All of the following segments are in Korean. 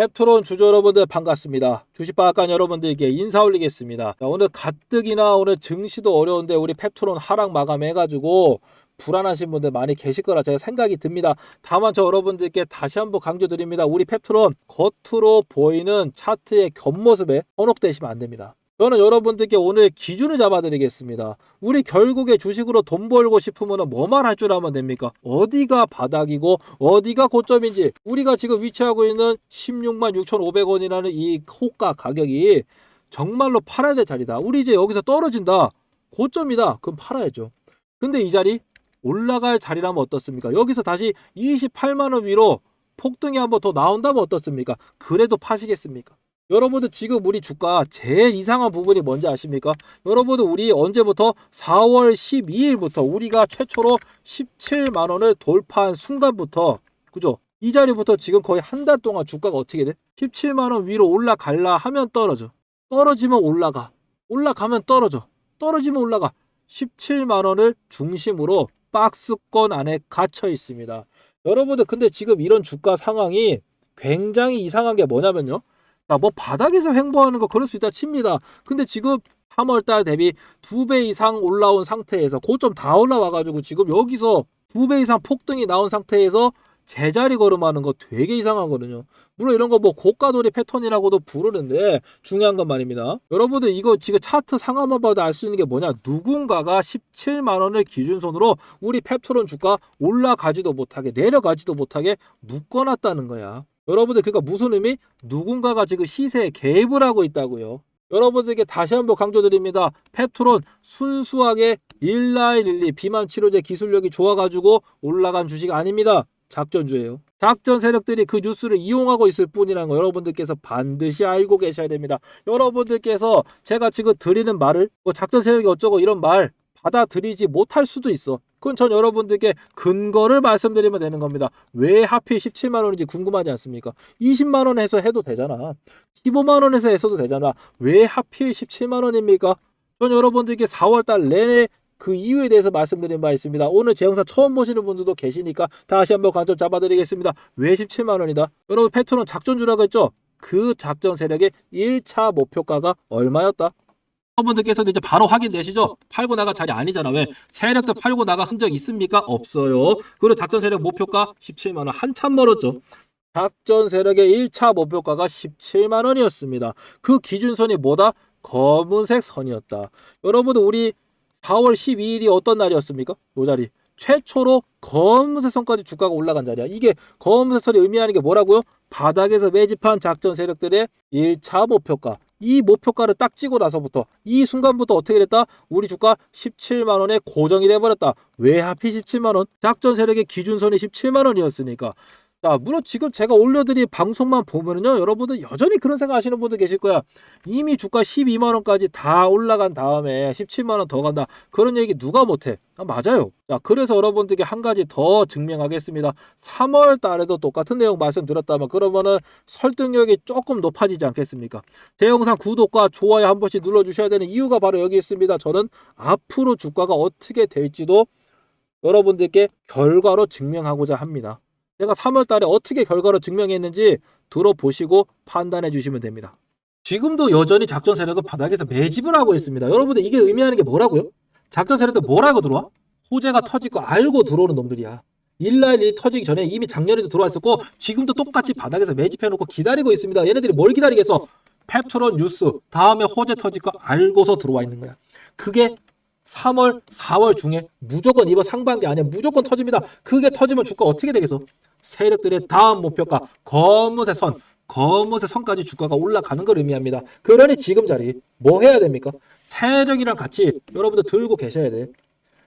펩토론 주주 여러분들 반갑습니다. 주식박간 여러분들께 인사 올리겠습니다. 자, 오늘 가뜩이나 오늘 증시도 어려운데 우리 펩토론 하락 마감해가지고 불안하신 분들 많이 계실 거라 제가 생각이 듭니다. 다만 저 여러분들께 다시 한번 강조드립니다. 우리 펩토론 겉으로 보이는 차트의 겉모습에 현혹되시면 안 됩니다. 저는 여러분들께 오늘 기준을 잡아드리겠습니다. 우리 결국에 주식으로 돈 벌고 싶으면 뭐만 할 줄 알면 됩니까? 어디가 바닥이고 어디가 고점인지 우리가 지금 위치하고 있는 16만 6,500원이라는 이 호가 가격이 정말로 팔아야 될 자리다. 우리 이제 여기서 떨어진다. 고점이다. 그럼 팔아야죠. 근데 이 자리 올라갈 자리라면 어떻습니까? 여기서 다시 28만 원 위로 폭등이 한번 더 나온다면 어떻습니까? 그래도 파시겠습니까? 여러분들 지금 우리 주가 제일 이상한 부분이 뭔지 아십니까? 여러분들 우리 언제부터 4월 12일부터 우리가 최초로 17만 원을 돌파한 순간부터 그죠? 이 자리부터 지금 거의 한 달 동안 주가가 어떻게 돼? 17만 원 위로 올라갈라 하면 떨어져. 떨어지면 올라가. 올라가면 떨어져. 떨어지면 올라가. 17만 원을 중심으로 박스권 안에 갇혀 있습니다. 여러분들 근데 지금 이런 주가 상황이 굉장히 이상한 게 뭐냐면요. 나뭐 바닥에서 횡보하는 거 그럴 수 있다 칩니다. 근데 지금 3월달 대비 두배 이상 올라온 상태에서 고점 다 올라와가지고 지금 여기서 두배 이상 폭등이 나온 상태에서 제자리 걸음하는 거 되게 이상하거든요. 물론 이런 거 뭐 고가돌이 패턴이라고도 부르는데 중요한 건 말입니다. 여러분들 이거 지금 차트 상황만 봐도 알 수 있는 게 뭐냐? 누군가가 17만 원을 기준선으로 우리 펩토론 주가 올라가지도 못하게 내려가지도 못하게 묶어놨다는 거야. 여러분들 그러니까 무슨 의미? 누군가가 지금 시세에 개입을 하고 있다고요. 여러분들에게 다시 한번 강조드립니다. 펩토론 순수하게 1912 비만 치료제 기술력이 좋아가지고 올라간 주식 아닙니다. 작전주예요. 작전 세력들이 그 뉴스를 이용하고 있을 뿐이라는 거 여러분들께서 반드시 알고 계셔야 됩니다. 여러분들께서 제가 지금 드리는 말을 뭐 작전 세력이 어쩌고 이런 말 받아들이지 못할 수도 있어. 그건 전 여러분들께 근거를 말씀드리면 되는 겁니다. 왜 하필 17만 원인지 궁금하지 않습니까? 20만 원에서 해도 되잖아. 15만 원에서 했어도 되잖아. 왜 하필 17만 원입니까? 전 여러분들께 4월 달 내내 그 이유에 대해서 말씀드린 바 있습니다. 오늘 제 영상 처음 보시는 분들도 계시니까 다시 한번 관점 잡아드리겠습니다. 왜 17만 원이다? 여러분 패턴은 작전 주라고 했죠? 그 작전 세력의 1차 목표가가 얼마였다? 여러분들께서도 이제 바로 확인되시죠? 팔고 나가 자리 아니잖아. 왜? 세력도 팔고 나가 흔적 있습니까? 없어요. 그리고 작전 세력 목표가 17만 원 한참 멀었죠. 작전 세력의 1차 목표가가 17만 원이었습니다. 그 기준선이 뭐다? 검은색 선이었다. 여러분들 우리 4월 12일이 어떤 날이었습니까? 요 자리. 최초로 검은색 선까지 주가가 올라간 자리야. 이게 검은색 선이 의미하는 게 뭐라고요? 바닥에서 매집한 작전 세력들의 1차 목표가. 이 목표가를 딱 찍고 나서부터 이 순간부터 어떻게 됐다? 우리 주가 17만 원에 고정이 돼 버렸다. 왜 하필 17만 원? 작전 세력의 기준선이 17만 원이었으니까. 자, 물론 지금 제가 올려드린 방송만 보면은요, 여러분들 여전히 그런 생각 하시는 분들 계실 거야. 이미 주가 12만 원까지 다 올라간 다음에 17만 원 더 간다. 그런 얘기 누가 못해? 아, 맞아요. 자, 그래서 여러분들께 한 가지 더 증명하겠습니다. 3월 달에도 똑같은 내용 말씀드렸다면 그러면은 설득력이 조금 높아지지 않겠습니까? 제 영상 구독과 좋아요 한 번씩 눌러주셔야 되는 이유가 바로 여기 있습니다. 저는 앞으로 주가가 어떻게 될지도 여러분들께 결과로 증명하고자 합니다. 제가 3월 달에 어떻게 결과로 증명했는지 들어보시고 판단해 주시면 됩니다. 지금도 여전히 작전 세력은 바닥에서 매집을 하고 있습니다. 여러분들 이게 의미하는 게 뭐라고요? 작전 세력들 뭐라고 들어와? 호재가 터질 거 알고 들어오는 놈들이야. 191이 터지기 전에 이미 작년에도 들어왔었고 지금도 똑같이 바닥에서 매집해놓고 기다리고 있습니다. 얘네들이 뭘 기다리겠어? 펩토론 뉴스 다음에 호재 터질 거 알고서 들어와 있는 거야. 그게 3월, 4월 중에 무조건 이번 상반기 안에 무조건 터집니다. 그게 터지면 주가 어떻게 되겠어? 세력들의 다음 목표가 검은색 선, 검은색 선까지 주가가 올라가는 걸 의미합니다. 그러니 지금 자리 뭐 해야 됩니까? 세력이랑 같이 여러분들 들고 계셔야 돼.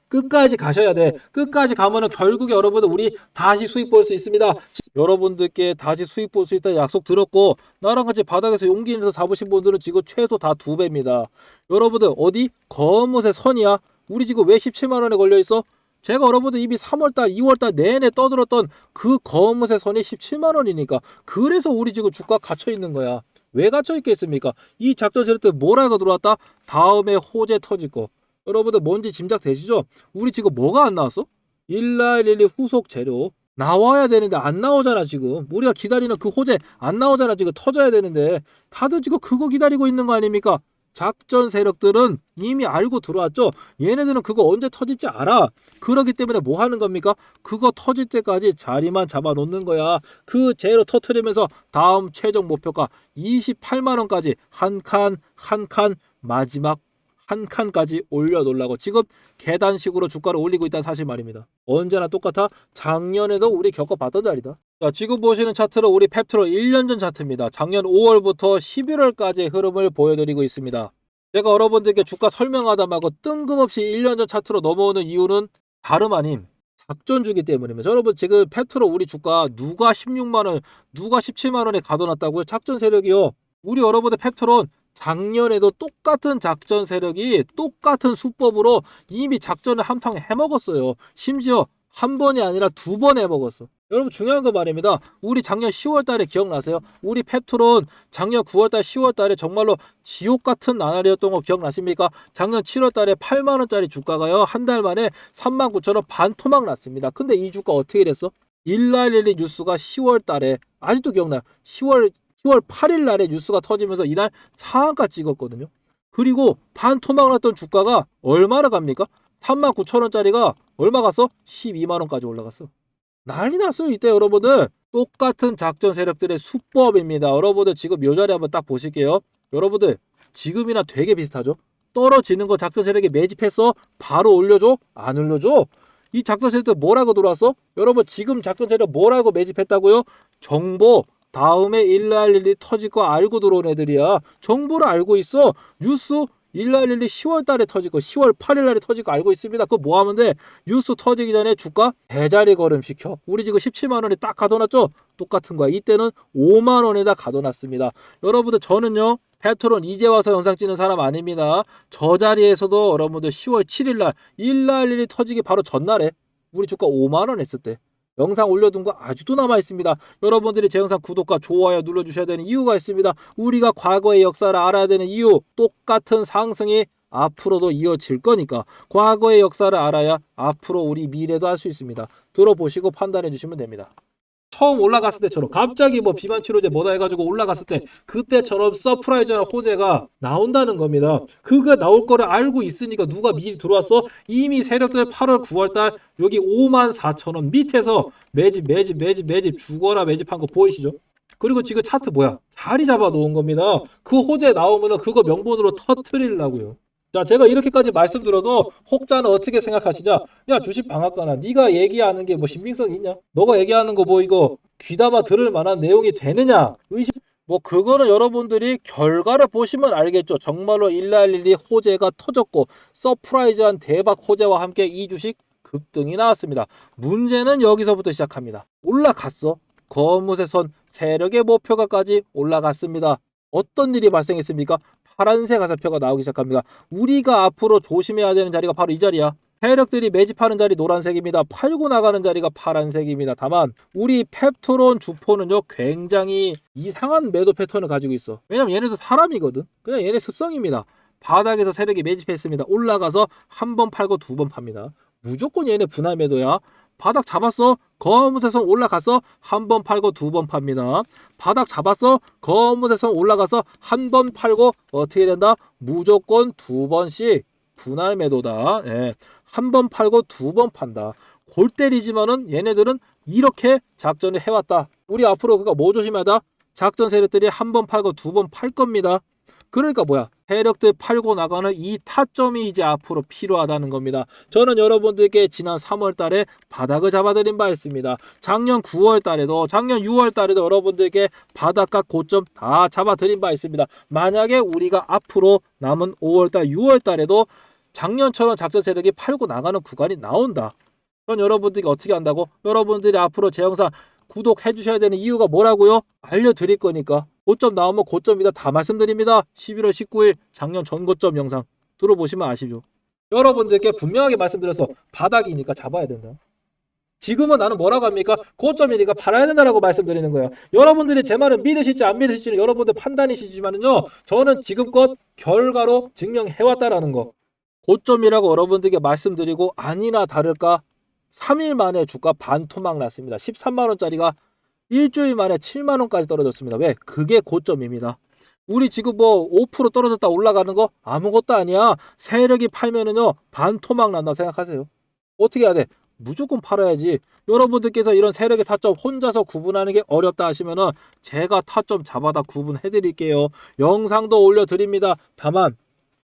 끝까지 가셔야 돼. 끝까지 가면은 결국에 여러분들 우리 다시 수익 볼 수 있습니다. 여러분들께 다시 수익 볼 수 있다 약속 들었고 나랑 같이 바닥에서 용기 내서 잡으신 분들은 지금 최소 다 두 배입니다. 여러분들 어디 검은색 선이야? 우리 지금 왜 17만 원에 걸려 있어? 제가 여러분들 이미 3월달, 2월달 내내 떠들었던 그 검은색 선이 17만 원이니까 그래서 우리 지금 주가 갇혀 있는 거야. 왜 갇혀 있겠습니까? 이 작전 세력들 뭐라고 들어왔다? 다음에 호재 터질 거. 여러분들 뭔지 짐작 되시죠? 우리 지금 뭐가 안 나왔어? 1112 후속 재료 나와야 되는데 안 나오잖아 지금 우리가 기다리는 그 호재 안 나오잖아 지금 터져야 되는데 다들 지금 그거 기다리고 있는 거 아닙니까 작전 세력들은 이미 알고 들어왔죠. 얘네들은 그거 언제 터질지 알아. 그러기 때문에 뭐 하는 겁니까? 그거 터질 때까지 자리만 잡아 놓는 거야. 그 재로 터트리면서 다음 최종 목표가 28만 원까지 한 칸 한 칸 마지막 한 칸까지 올려놓으려고 지금 계단식으로 주가를 올리고 있다는 사실 말입니다. 언제나 똑같아. 작년에도 우리 겪어봤던 자리다. 자, 지금 보시는 차트는 우리 펩트로 1년 전 차트입니다. 작년 5월부터 11월까지의 흐름을 보여드리고 있습니다. 제가 여러분들께 주가 설명하다 말고 뜬금없이 1년 전 차트로 넘어오는 이유는 다름 아님 작전주기 때문입니다. 여러분 지금 펩트로 우리 주가 누가 16만 원, 누가 17만 원에 가둬놨다고요? 작전 세력이요. 우리 여러분들 펩트론 작년에도 똑같은 작전 세력이 똑같은 수법으로 이미 작전을 한탕 해먹었어요. 심지어 한 번이 아니라 두 번 해먹었어. 여러분 중요한 거 말입니다. 우리 작년 10월 달에 기억나세요? 우리 펩트론 작년 9월 달 10월 달에 정말로 지옥 같은 나날이었던 거 기억나십니까? 작년 7월 달에 8만 원짜리 주가가요. 한 달 만에 3만 9천 원 반 토막 났습니다. 근데 이 주가 어떻게 됐어? 일라일리 뉴스가 10월 달에 아직도 기억나요. 10월 10월 8일 날에 뉴스가 터지면서 이날 상한가 찍었거든요. 그리고 반 토막 났던 주가가 얼마나 갑니까? 3만 9천 원짜리가 얼마 갔어? 12만 원까지 올라갔어. 난리 났어요 이때 여러분들. 똑같은 작전 세력들의 수법입니다. 여러분들 지금 요 자리 한번 딱 보실게요. 여러분들 지금이나 되게 비슷하죠? 떨어지는 거 작전 세력이 매집했어? 바로 올려줘? 안 올려줘? 이 작전 세력들 뭐라고 들어왔어? 여러분 지금 작전 세력 뭐라고 매집했다고요? 정보 다음에 일날일이 터질 거 알고 들어온 애들이야. 정보를 알고 있어. 뉴스 일날일이 10월 달에 거, 10월 8일 날에 터질 거 알고 있습니다. 그거 뭐 하면 돼? 뉴스 터지기 전에 주가 대자리 걸음 시켜. 우리 지금 17만 원에 딱 가둬놨죠? 똑같은 거야. 이때는 5만 원에다 가둬놨습니다. 여러분들 저는요. 페트론 이제 와서 영상 찍는 사람 아닙니다. 저 자리에서도 여러분들 10월 7일 날 일날일이 터지기 바로 전날에 우리 주가 5만 원 했을 때 영상 올려둔 거 아직도 남아 있습니다. 여러분들이 제 영상 구독과 좋아요 눌러주셔야 되는 이유가 있습니다. 우리가 과거의 역사를 알아야 되는 이유, 똑같은 상승이 앞으로도 이어질 거니까 과거의 역사를 알아야 앞으로 우리 미래도 할 수 있습니다. 들어보시고 판단해 주시면 됩니다. 처음 올라갔을 때처럼 갑자기 뭐 비만 치료제 뭐다 해가지고 올라갔을 때 그때처럼 서프라이즈나 호재가 나온다는 겁니다. 그거 나올 거를 알고 있으니까 누가 미리 들어왔어? 이미 세력들 8월 9월 달 여기 5만 4천 원 밑에서 매집 매집 매집 매집 죽어라 매집한 거 보이시죠? 그리고 지금 차트 뭐야? 자리 잡아 놓은 겁니다. 그 호재 나오면은 그거 명분으로 터트리려고요. 자, 제가 이렇게까지 말씀드려도 혹자는 어떻게 생각하시죠? 야, 주식 방앗간아, 네가 얘기하는 게 뭐 신빙성 있냐? 너가 얘기하는 거 뭐 이거 귀담아 들을 만한 내용이 되느냐? 의심 뭐 그거는 여러분들이 결과를 보시면 알겠죠. 정말로 일날일이 호재가 터졌고 서프라이즈한 대박 호재와 함께 이 주식 급등이 나왔습니다. 문제는 여기서부터 시작합니다. 올라갔어. 거무새 선 세력의 목표가까지 올라갔습니다. 어떤 일이 발생했습니까? 파란색 화살표가 나오기 시작합니다. 우리가 앞으로 조심해야 되는 자리가 바로 이 자리야. 세력들이 매집하는 자리 노란색입니다. 팔고 나가는 자리가 파란색입니다. 다만 우리 펩토론 주포는요 굉장히 이상한 매도 패턴을 가지고 있어. 왜냐면 얘네도 사람이거든. 그냥 얘네 습성입니다. 바닥에서 세력이 매집했습니다. 올라가서 한 번 팔고 두 번 팝니다. 무조건 얘네 분할 매도야. 바닥 잡았어. 거무새선 올라갔어. 한 번 팔고 두 번 팝니다. 바닥 잡았어. 거무새선 올라가서 한 번 팔고 어떻게 된다? 무조건 두 번씩 분할 매도다. 예. 한 번 팔고 두 번 판다. 골 때리지만은 얘네들은 이렇게 작전을 해왔다. 우리 앞으로 그가 뭐 조심하다? 작전 세력들이 한 번 팔고 두 번 팔 겁니다. 그러니까 뭐야? 세력들 팔고 나가는 이 타점이 이제 앞으로 필요하다는 겁니다. 저는 여러분들께 지난 3월 달에 바닥을 잡아드린 바 있습니다. 작년 9월 달에도 작년 6월 달에도 여러분들께 바닥과 고점 다 잡아드린 바 있습니다. 만약에 우리가 앞으로 남은 5월 달, 6월 달에도 작년처럼 작전 세력이 팔고 나가는 구간이 나온다. 그럼 여러분들이 어떻게 한다고? 여러분들이 앞으로 제 영상 구독해 주셔야 되는 이유가 뭐라고요? 알려드릴 거니까. 고점 나오면 고점이다 다 말씀드립니다. 11월 19일 작년 전고점 영상 들어보시면 아시죠? 여러분들께 분명하게 말씀드려서 바닥이니까 잡아야 된다. 지금은 나는 뭐라고 합니까? 고점이니까 팔아야 된다라고 말씀드리는 거예요. 여러분들이 제 말을 믿으실지 안 믿으실지는 여러분들 판단이시지만은요. 저는 지금껏 결과로 증명해왔다라는 거. 고점이라고 여러분들께 말씀드리고 아니나 다를까 3일 만에 주가 반토막 났습니다. 13만 원짜리가 일주일 만에 7만 원까지 떨어졌습니다. 왜? 그게 고점입니다. 우리 지금 뭐 5% 떨어졌다 올라가는 거 아무것도 아니야. 세력이 팔면은요 반토막 난다 생각하세요. 어떻게 해야 돼? 무조건 팔아야지. 여러분들께서 이런 세력의 타점 혼자서 구분하는 게 어렵다 하시면은 제가 타점 잡아다 구분해 드릴게요. 영상도 올려 드립니다. 다만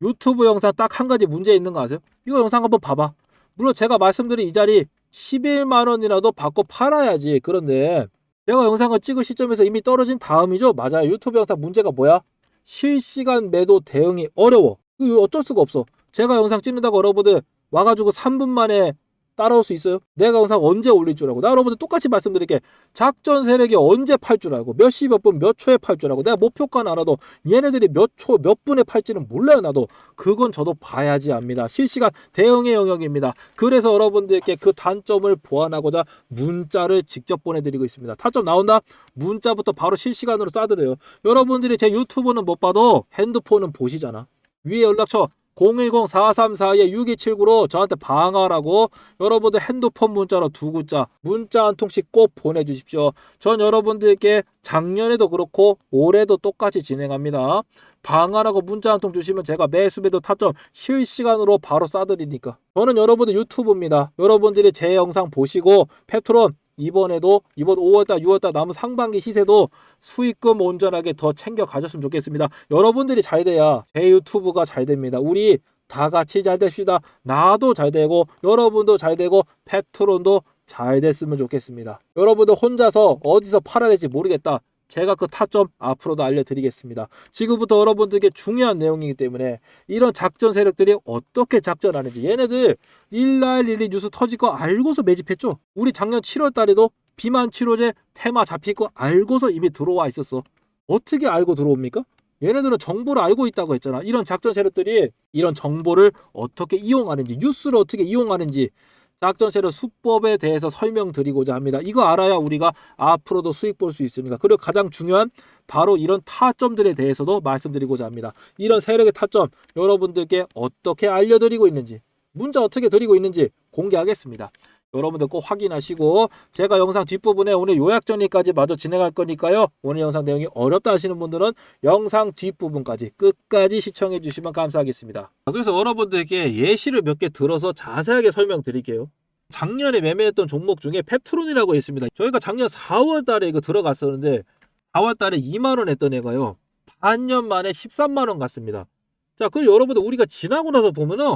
유튜브 영상 딱 한 가지 문제 있는 거 아세요? 이거 영상 한번 봐봐. 물론 제가 말씀드린 이 자리 11만 원이라도 받고 팔아야지. 그런데 내가 영상을 찍을 시점에서 이미 떨어진 다음이죠. 맞아요. 유튜브 영상 문제가 뭐야? 실시간 매도 대응이 어려워. 이거 어쩔 수가 없어. 제가 영상 찍는다고 여러분들 와가지고 3분 만에 따라올 수 있어요? 내가 영상 언제 올릴 줄 알고? 나 여러분들 똑같이 말씀드릴게 작전 세력이 언제 팔 줄 알고? 몇 시 몇 분 몇 초에 팔 줄 알고? 내가 목표가는 알아도 얘네들이 몇 초 몇 분에 팔지는 몰라요 나도. 그건 저도 봐야지 압니다. 실시간 대응의 영역입니다. 그래서 여러분들께 그 단점을 보완하고자 문자를 직접 보내드리고 있습니다. 타점 나온다? 문자부터 바로 실시간으로 쏴드려요. 여러분들이 제 유튜브는 못 봐도 핸드폰은 보시잖아. 위에 연락처 010-4342-6279로 저한테 방어하라고 여러분들 핸드폰 문자로 두 글자 문자 한 통씩 꼭 보내주십시오. 전 여러분들께 작년에도 그렇고 올해도 똑같이 진행합니다. 방어라고 문자 한 통 주시면 제가 매수매도 타점 실시간으로 바로 쏴드리니까 저는 여러분들 유튜브입니다. 여러분들이 제 영상 보시고 페트론 이번에도 이번 5월달 6월달 남은 상반기 시세도 수익금 온전하게 더 챙겨 가셨으면 좋겠습니다. 여러분들이 잘 돼야 제 유튜브가 잘 됩니다. 우리 다 같이 잘 됩시다. 나도 잘 되고 여러분도 잘 되고 페트론도 잘 됐으면 좋겠습니다. 여러분들 혼자서 어디서 팔아야 될지 모르겠다. 제가 그 타점 앞으로도 알려드리겠습니다. 지금부터 여러분들께 중요한 내용이기 때문에 이런 작전 세력들이 어떻게 작전하는지 얘네들 1날1리 뉴스 터질 거 알고서 매집했죠. 우리 작년 7월 달에도 비만 치료제 테마 잡힐 거 알고서 이미 들어와 있었어. 어떻게 알고 들어옵니까? 얘네들은 정보를 알고 있다고 했잖아. 이런 작전 세력들이 이런 정보를 어떻게 이용하는지, 뉴스를 어떻게 이용하는지 작전 세력 수법에 대해서 설명드리고자 합니다. 이거 알아야 우리가 앞으로도 수익 볼 수 있습니다. 그리고 가장 중요한 바로 이런 타점들에 대해서도 말씀드리고자 합니다. 이런 세력의 타점 여러분들께 어떻게 알려드리고 있는지 문자 어떻게 드리고 있는지 공개하겠습니다. 여러분들 꼭 확인하시고 제가 영상 뒷부분에 오늘 요약 정리까지 마저 진행할 거니까요. 오늘 영상 내용이 어렵다 하시는 분들은 영상 뒷부분까지 끝까지 시청해 주시면 감사하겠습니다. 그래서 여러분들께 예시를 몇 개 들어서 자세하게 설명드릴게요. 작년에 매매했던 종목 중에 펩트론이라고 있습니다. 저희가 작년 4월 달에 이거 들어갔었는데 4월 달에 2만 원 했던 애가요. 반년 만에 13만 원 갔습니다. 자, 그 여러분들 우리가 지나고 나서 보면은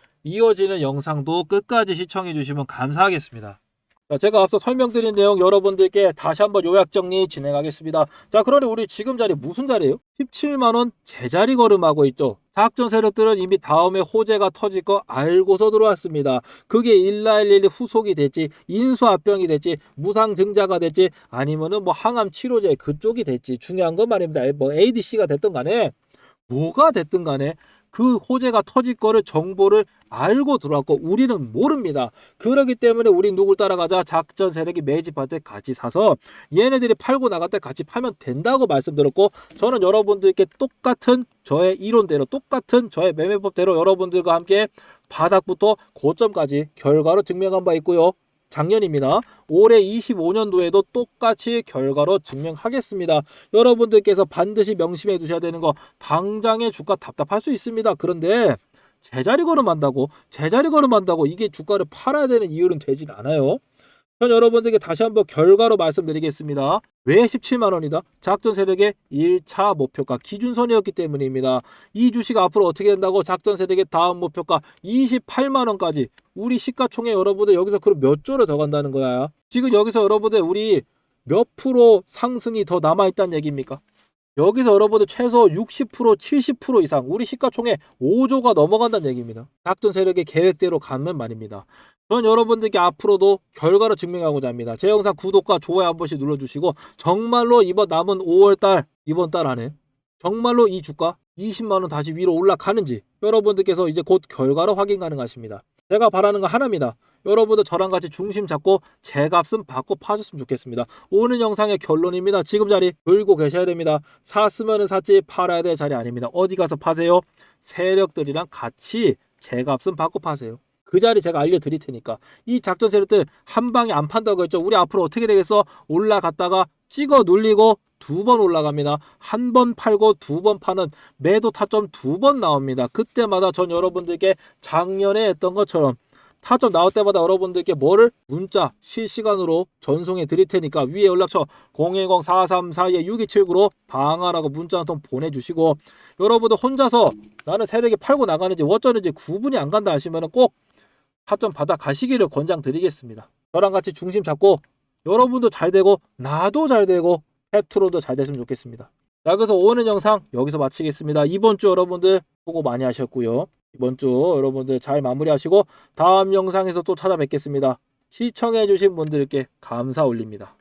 이어지는 영상도 끝까지 시청해 주시면 감사하겠습니다. 자, 제가 앞서 설명드린 내용 여러분들께 다시 한번 요약 정리 진행하겠습니다. 자, 그러니 우리 지금 자리 무슨 자리예요? 17만 원 제자리 걸음하고 있죠. 사학전 세력들은 이미 다음에 호재가 터질 거 알고서 들어왔습니다. 그게 1나일일이 후속이 될지 인수합병이 될지 무상증자가 될지 아니면은 뭐 항암 치료제 그쪽이 될지 중요한 건 말입니다. 뭐 ADC가 됐든 간에 뭐가 됐든 간에 그 호재가 터질 거를 정보를 알고 들어왔고 우리는 모릅니다. 그렇기 때문에 우리 누굴 따라가자 작전 세력이 매집할 때 같이 사서 얘네들이 팔고 나갈 때 같이 팔면 된다고 말씀드렸고 저는 여러분들께 똑같은 저의 이론대로 똑같은 저의 매매법대로 여러분들과 함께 바닥부터 고점까지 결과로 증명한 바 있고요. 작년입니다. 올해 25년도에도 똑같이 결과로 증명하겠습니다. 여러분들께서 반드시 명심해 두셔야 되는 거 당장의 주가 답답할 수 있습니다. 그런데 제자리 걸음한다고 제자리 걸음한다고 이게 주가를 팔아야 되는 이유는 되진 않아요. 전 여러분들께 다시 한번 결과로 말씀드리겠습니다. 왜 17만 원이다? 작전 세력의 1차 목표가 기준선이었기 때문입니다. 이 주식 앞으로 어떻게 된다고 작전 세력의 다음 목표가 28만 원까지 우리 시가총액 여러분들 여기서 그럼 몇 조를 더 간다는 거야? 지금 여기서 여러분들 우리 몇 프로 상승이 더 남아 있다는 얘기입니까? 여기서 여러분들 최소 60% 70% 이상 우리 시가총액 5조가 넘어간다는 얘기입니다. 작전 세력의 계획대로 가면 말입니다. 전 여러분들께 앞으로도 결과를 증명하고자 합니다. 제 영상 구독과 좋아요 한 번씩 눌러주시고 정말로 이번 남은 5월달 이번 달 안에 정말로 이 주가 20만 원 다시 위로 올라가는지 여러분들께서 이제 곧 결과로 확인 가능하십니다. 제가 바라는 거 하나입니다. 여러분들 저랑 같이 중심 잡고 제 값은 받고 파셨으면 좋겠습니다. 오늘 영상의 결론입니다. 지금 자리 들고 계셔야 됩니다. 샀으면 샀지 팔아야 될 자리 아닙니다. 어디 가서 파세요? 세력들이랑 같이 제 값은 받고 파세요. 그 자리 제가 알려드릴 테니까 이 작전 세력들 한 방에 안 판다고 했죠. 우리 앞으로 어떻게 되겠어? 올라갔다가 찍어 눌리고 두 번 올라갑니다. 한 번 팔고 두 번 파는 매도 타점 두 번 나옵니다. 그때마다 전 여러분들께 작년에 했던 것처럼 타점 나올 때마다 여러분들께 뭐를 문자 실시간으로 전송해 드릴 테니까 위에 연락처 010-4342-6279로 방하라고 문자 한 통 보내주시고 여러분들 혼자서 나는 세력이 팔고 나가는지 어쩌는지 구분이 안 간다 하시면 꼭 타점 받아 가시기를 권장드리겠습니다. 저랑 같이 중심 잡고 여러분도 잘 되고 나도 잘 되고 ペ트로도 잘 됐으면 좋겠습니다. 자 그래서 오늘 영상 여기서 마치겠습니다. 이번 주 여러분들 수고 많이 하셨고요. 이번 주 여러분들 잘 마무리하시고 다음 영상에서 또 찾아뵙겠습니다. 시청해주신 분들께 감사 올립니다.